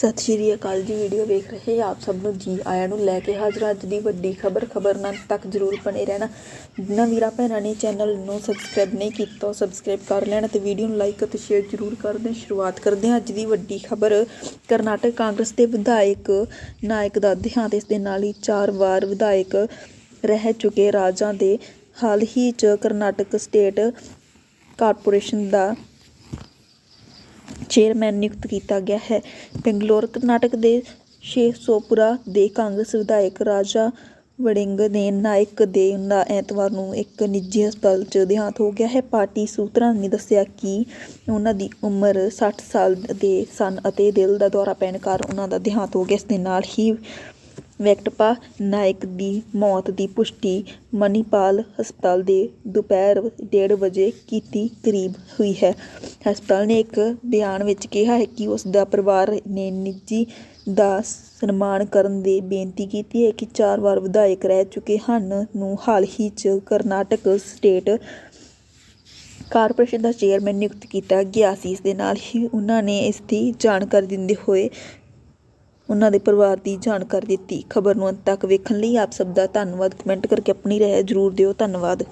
ਸਤਿ ਸ਼੍ਰੀ ਅਕਾਲ ਜੀ ਵੀਡੀਓ ਵੇਖ ਰਹੇ ਆਪ ਸਭ ਨੂੰ ਜੀ ਆਇਆਂ ਨੂੰ ਲੈ ਕੇ ਹਾਜ਼ਰ ਅੱਜ ਦੀ ਵੱਡੀ ਖਬਰ ਖਬਰ ਨਾਲ ਤੱਕ ਜਰੂਰ ਬਣੇ ਰਹਿਣਾ। ਜਿਨ੍ਹਾਂ ਵੀਰਾਂ ਭੈਣਾਂ ਨੇ ਚੈਨਲ ਨੂੰ ਸਬਸਕ੍ਰਾਈਬ ਨਹੀਂ ਕੀਤਾ, ਉਹ ਸਬਸਕ੍ਰਾਈਬ ਕਰ ਲੈਣ ਤੇ ਵੀਡੀਓ ਨੂੰ ਲਾਈਕ ਅਤੇ ਸ਼ੇਅਰ ਜਰੂਰ ਕਰ ਦੇਣ। ਸ਼ੁਰੂਆਤ ਕਰਦੇ ਹਾਂ ਅੱਜ ਦੀ ਵੱਡੀ ਖਬਰ। ਕਰਨਾਟਕ ਕਾਂਗਰਸ ਦੇ ਵਿਧਾਇਕ ਨਾਇਕ ਦਾ ਦੇਹਾਂਤ, ਇਸ ਦੇ ਨਾਲ ਹੀ ਚਾਰ ਵਾਰ ਵਿਧਾਇਕ ਰਹਿ ਚੁੱਕੇ ਰਾਜਾਂ ਦੇ ਹਾਲ ਹੀ ਚ ਕਰਨਾਟਕ ਸਟੇਟ ਕਾਰਪੋਰੇਸ਼ਨ ਦਾ ਚੇਅਰਮੈਨ ਨਿਯੁਕਤ ਕੀਤਾ ਗਿਆ ਹੈ। ਬੰਗਲੌਰ, ਕਰਨਾਟਕ ਦੇ ਸ਼ੇਖਸੋਪੁਰਾ ਦੇ ਕਾਂਗਰਸ ਵਿਧਾਇਕ ਰਾਜਾ ਵੜਿੰਗ ਨੇ ਨਾਇਕ ਦੇ ਦਾ ਐਤਵਾਰ ਨੂੰ ਇੱਕ ਨਿੱਜੀ ਹਸਪਤਾਲ 'ਚ ਦੇਹਾਂਤ ਹੋ ਗਿਆ ਹੈ। ਪਾਰਟੀ ਸੂਤਰਾਂ ਨੇ ਦੱਸਿਆ ਕਿ ਉਹਨਾਂ ਦੀ ਉਮਰ 60 ਸਾਲ ਦੇ ਸਨ ਅਤੇ ਦਿਲ ਦਾ ਦੌਰਾ ਪੈਣ ਕਾਰਨ ਉਹਨਾਂ ਦਾ ਦੇਹਾਂਤ ਹੋ ਗਿਆ। ਇਸ ਦੇ ਨਾਲ ਹੀ ਵੈਕਟਪਾ ਨਾਇਕ ਦੀ ਮੌਤ ਦੀ ਪੁਸ਼ਟੀ ਮਨੀਪਾਲ ਹਸਪਤਾਲ ਦੇ ਦੁਪਹਿਰ ਡੇਢ ਵਜੇ ਕੀਤੀ ਕਰੀਬ ਹੋਈ ਹੈ। ਹਸਪਤਾਲ ਨੇ ਇੱਕ ਬਿਆਨ ਵਿੱਚ ਕਿਹਾ ਹੈ ਕਿ ਉਸ ਦਾ ਪਰਿਵਾਰ ਨੇ ਨਿੱਜੀ ਦਾ ਸਨਮਾਨ ਕਰਨ ਦੀ ਬੇਨਤੀ ਕੀਤੀ ਹੈ ਕਿ ਚਾਰ ਵਾਰ ਵਿਧਾਇਕ ਰਹਿ ਚੁੱਕੇ ਹਨ ਨੂੰ ਹਾਲ ਹੀ ਚ ਕਰਨਾਟਕ ਸਟੇਟ ਕਾਰਪੋਰੇਸ਼ਨ ਦਾ ਚੇਅਰਮੈਨ ਨਿਯੁਕਤ ਕੀਤਾ ਗਿਆ ਸੀ। ਇਸ ਦੇ ਨਾਲ ਹੀ ਉਹਨਾਂ ਨੇ ਇਸ ਦੀ ਜਾਣਕਾਰੀ ਦਿੰਦੇ ਹੋਏ ਉਹਨਾਂ ਦੇ ਪਰਿਵਾਰ ਦੀ ਜਾਣਕਾਰੀ ਦਿੱਤੀ। ਖਬਰ ਨੂੰ ਅੰਤ ਤੱਕ ਵੇਖਣ ਲਈ ਆਪ ਸਭ ਦਾ ਧੰਨਵਾਦ। ਕਮੈਂਟ ਕਰਕੇ ਆਪਣੀ ਰਾਏ ਜ਼ਰੂਰ ਦਿਓ। ਧੰਨਵਾਦ।